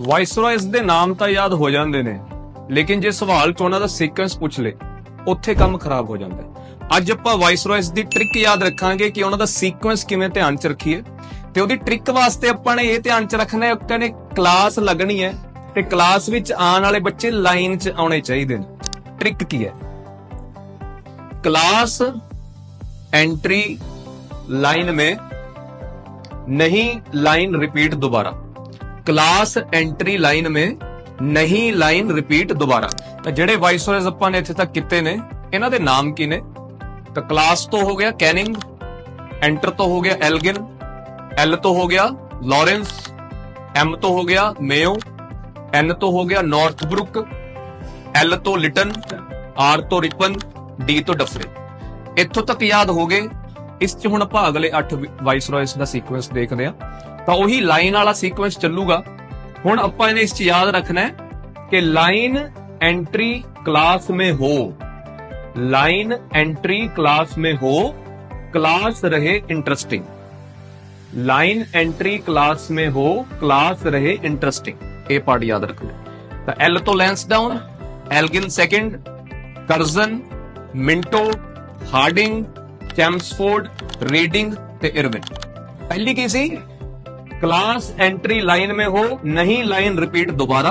ਵਾਇਸਰਾਇਸ ਦੇ ਨਾਮ ਤਾਂ ਯਾਦ ਹੋ ਜਾਂਦੇ ਨੇ, ਲੇਕਿਨ ਜੇ ਸਵਾਲ ਚ ਉਹਨਾਂ ਦਾ ਸੀਕੁਐਂਸ ਪੁੱਛ ਲੇ, ਉੱਥੇ ਕੰਮ ਖਰਾਬ ਹੋ ਜਾਂਦਾ ਅੱਜ ਆਪਾਂ ਵਾਇਸਰਾਇਸ ਦੀ ਟ੍ਰਿਕ ਯਾਦ ਰੱਖਾਂਗੇ ਕਿ ਉਹਨਾਂ ਦਾ ਸੀਕੁਐਂਸ ਕਿਵੇਂ ਧਿਆਨ ਚ ਰੱਖੀਏ। ਤੇ ਉਹਦੀ ਟ੍ਰਿਕ ਵਾਸਤੇ ਆਪਾਂ ਨੇ ਇਹ ਧਿਆਨ ਚ ਰੱਖਣਾ ਹੈ ਕਿ ਨੇ ਕਲਾਸ ਲੱਗਣੀ ਹੈ ਤੇ ਕਲਾਸ ਵਿੱਚ ਆਉਣ ਵਾਲੇ ਬੱਚੇ ਲਾਈਨ 'ਚ ਆਉਣੇ ਚਾਹੀਦੇ ਨੇ। ਟ੍ਰਿਕ ਕੀ ਹੈ? ਕਲਾਸ ਐਂਟਰੀ ਲਾਈਨ ਮੇ ਨਹੀਂ ਲਾਈਨ ਰਿਪੀਟ ਦੁਬਾਰਾ। ਕਲਾਸ ਐਂਟਰੀ ਲਾਈਨ ਮੇ ਨਹੀਂ ਲਾਈਨ ਰਿਪੀਟ ਦੁਬਾਰਾ ਤਾਂ ਜਿਹੜੇ ਵਾਈਸਰੋਇਜ਼ ਆਪਾਂ ਨੇ ਇੱਥੇ ਤੱਕ ਕੀਤੇ ਨੇ ਇਹਨਾਂ ਦੇ ਨਾਮ ਕੀ ਨੇ ਤਾਂ ਕਲਾਸ ਤੋਂ ਹੋ ਗਿਆ ਕੈਨਿੰਗ ਐਂਟਰ ਤੋਂ ਹੋ ਗਿਆ ਐਲਗਿਨ ਐਲ ਤੋਂ ਹੋ ਗਿਆ ਲਾਰੈਂਸ ਐਮ ਤੋਂ ਹੋ ਗਿਆ ਮੇਓ ਐਨ ਤੋਂ ਹੋ ਗਿਆ ਨਾਰਥਬਰੁਕ ਐਲ ਤੋਂ ਲਿਟਨ ਆਰ ਤੋਂ ਰਿਪਨ ਡੀ ਤੋਂ ਡਫਰੇ ਇੱਥੋਂ ਤੱਕ ਯਾਦ ਹੋ ਗਏ ਇਸ 'ਚ ਹੁਣ ਆਪਾਂ ਅਗਲੇ 8 ਵਾਈਸਰੋਇਜ਼ ਦਾ ਸੀਕੁਐਂਸ ਦੇਖਦੇ ਆ ਤਾਂ ਉਹੀ ਲਾਈਨ ਵਾਲਾ ਸੀਕੁਐਂਸ ਚੱਲੂਗਾ ਹੁਣ ਆਪਾਂ ਇਹਨੇ ਇਸ ਚ ਯਾਦ ਰੱਖਣਾ ਹੈ ਕਿ ਲਾਈਨ एंट्री क्लास में हो लाइन एंट्री क्लास में हो क्लास रहे इंटरेस्टिंग ਲਾਈਨ ਐਂਟਰੀ ਕਲਾਸ ਮੇ ਹੋ ਕਲਾਸ ਰਹੇ ਇੰਟਰਸਟਿੰਗ ਇਹ ਪਾਰਟ ਯਾਦ ਰੱਖਣਾ ਤਾਂ ਐਲ ਤੋਂ Lansdowne Elgin second Curzon Minto Hardinge Chelmsford Reading ਤੇ ਇਰਵਿਨ ਪਹਿਲੀ ਕੀ ਸੀ क्लास एंट्री लाइन में हो, नहीं लाइन रिपीट दोबारा।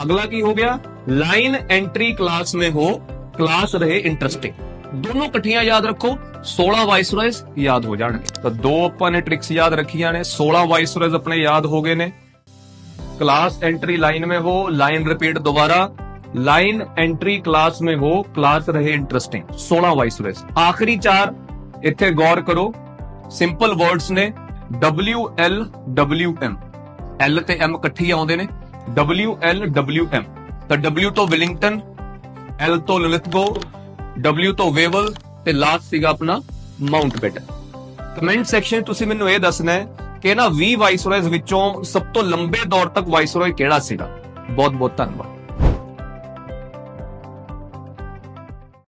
अगला की हो गया, लाइन एंट्री क्लास में हो, क्लास रहे इंटरेस्टिंग। दोनों कठिया याद रखो 16 वाइस रॉयस याद हो जाने तो दो अपा ने ट्रिक्स याद रखिया ने 16 वाइस रॉयस अपने याद हो गए ने। क्लास एंट्री लाइन में हो, लाइन रिपीट दोबारा। लाइन एंट्री क्लास में हो, क्लास रहे इंटरेस्टिंग 16 वाइस रॉयस आखिरी चार इथे गौर करो, सिंपल वर्ड्स ने W L W M L ਤੇ M ਇਕੱਠੀ ਆਉਂਦੇ ਨੇ। W L W M ਤਾਂ W ਤੋਂ ਵਿਲਿੰਗਟਨ L ਤੋਂ ਲਲਿਤਗੋ W ਤੋਂ ਵੇਵਲ ਤੇ ਲਾਸਟ ਸੀਗਾ ਆਪਣਾ ਮਾਉਂਟ ਬੈਟਨ ਕਮੈਂਟ ਸੈਕਸ਼ਨ ਤੁਸੀਂ ਮੈਨੂੰ ਇਹ ਦੱਸਣਾ ਹੈ ਕਿ ਨਾ 20 ਵਾਇਸਰॉयਜ਼ ਵਿੱਚੋਂ ਸਭ ਤੋਂ ਲੰਬੇ ਦੌਰ ਤੱਕ ਵਾਇਸਰॉय ਕਿਹੜਾ ਸੀਗਾ? ਬਹੁਤ ਬਹੁਤ ਧੰਨਵਾਦ।